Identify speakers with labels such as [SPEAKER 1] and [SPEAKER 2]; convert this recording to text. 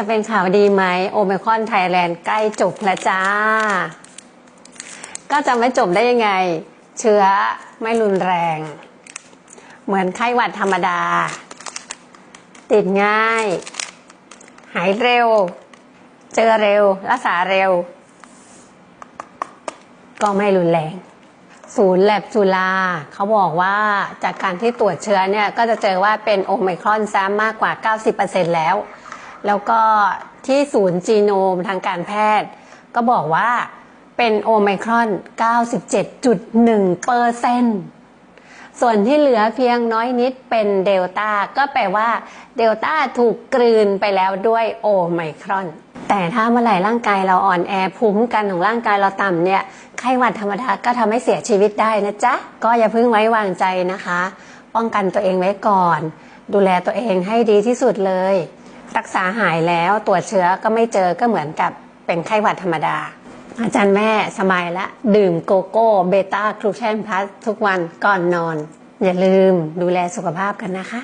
[SPEAKER 1] จะเป็นข่าวดีไหมโอ i มคอนไทยแลนด์ใกล้จบแล้วจ้า ก็จะไม่จบได้ยังไง เชื้อไม่รุนแรง เหมือนไข้หวัดธรรมดา ติดง่าย หายเร็ว เจอเร็ว รักษาเร็ว ก็ไม่รุนแรงศูนย์แลบจุฬาเขาบอกว่าจากการที่ตรวจเชื้อเนี่ย ก็จะเจอว่าเป็นโอไมครอนซ้ำมากกว่า 90%แล้ว แล้วก็ที่ศูนย์จีโนมทางการแพทย์ ก็บอกว่าเป็นโอไมครอน 97.1เปอร์เซนต์ส่วนที่เหลือเพียงน้อยนิดเป็นเดลต้าก็แปลว่าเดลต้าถูกกลืนไปแล้วด้วยโอไมครอน แต่ถ้าเมื่อไหร่ร่างกายเราอ่อนแอภูมิคุ้มกันของร่างกายเราต่ำเนี่ยไข้หวัดธรรมดาก็ทำให้เสียชีวิตได้นะจ๊ะ ก็อย่าเพิ่งไว้วางใจนะคะ ป้องกันตัวเองไว้ก่อน ดูแลตัวเองให้ดีที่สุดเลย รักษาหายแล้วตรวจเชื้อก็ไม่เจอก็เหมือนกับเป็นไข้หวัดธรรมดา อาจารย์แม่สบายละ ดื่มโกโก้เบต้าครูแคนพลัสทุกวันก่อนนอน อย่าลืมดูแลสุขภาพกันนะคะ